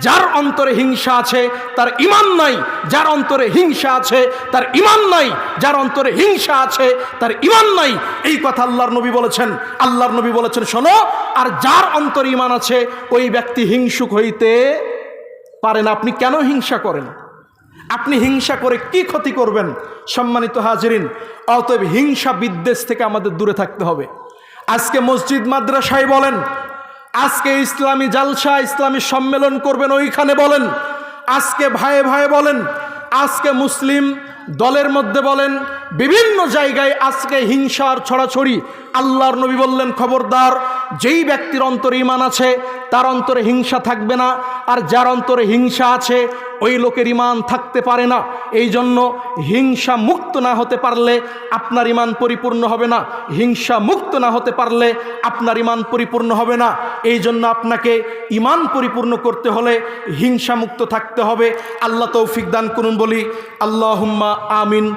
যার অন্তরে হিংসা আছে, তার ইমান নাই। যার অন্তরে হিংসা আছে, তার ইমান নাই। যার অন্তরে হিংসা আছে, তার ইমান নাই। এই কথা আল্লাহর নবী বলেছেন। আল্লাহর নবী বলেছেন, শোনো, আর যার অন্তরে ইমান আছে, ওই ব্যক্তি হিংসুক হইতে পারেন। আপনি কেন হিংসা করেন? আপনি হিংসা করে কি ক্ষতি করবেন? সম্মানিত হাজিরিন, অতএব হিংসা বিদ্বেষ থেকে আমাদের দূরে থাকতে হবে। আজকে মসজিদ মাদ্রাসায় বলেন আজকে ইসলামী জালসা, ইসলামী সম্মেলন করবেন ওইখানে বলেন। আজকে ভাই ভাই বলেন, আজকে মুসলিম দলের মধ্যে বলেন, বিভিন্ন জায়গায় আজকে হিংসার ছড়াছড়ি। আল্লাহর নবী বললেন, খবরদার যেই ব্যক্তির অন্তরে ইমান আছে, তার অন্তরে হিংসা থাকবে না। আর যার অন্তরে হিংসা আছে, ওই লোকের ইমান থাকতে পারে না। এই জন্য হিংসা মুক্ত না হতে পারলে আপনার ইমান পরিপূর্ণ হবে না। হিংসা মুক্ত না হতে পারলে আপনার ইমান পরিপূর্ণ হবে না। এই জন্য আপনাকে ইমান পরিপূর্ণ করতে হলে হিংসা মুক্ত থাকতে হবে। আল্লাহ তৌফিক দান করুন বলি, আল্লাহুম্মা আমিন।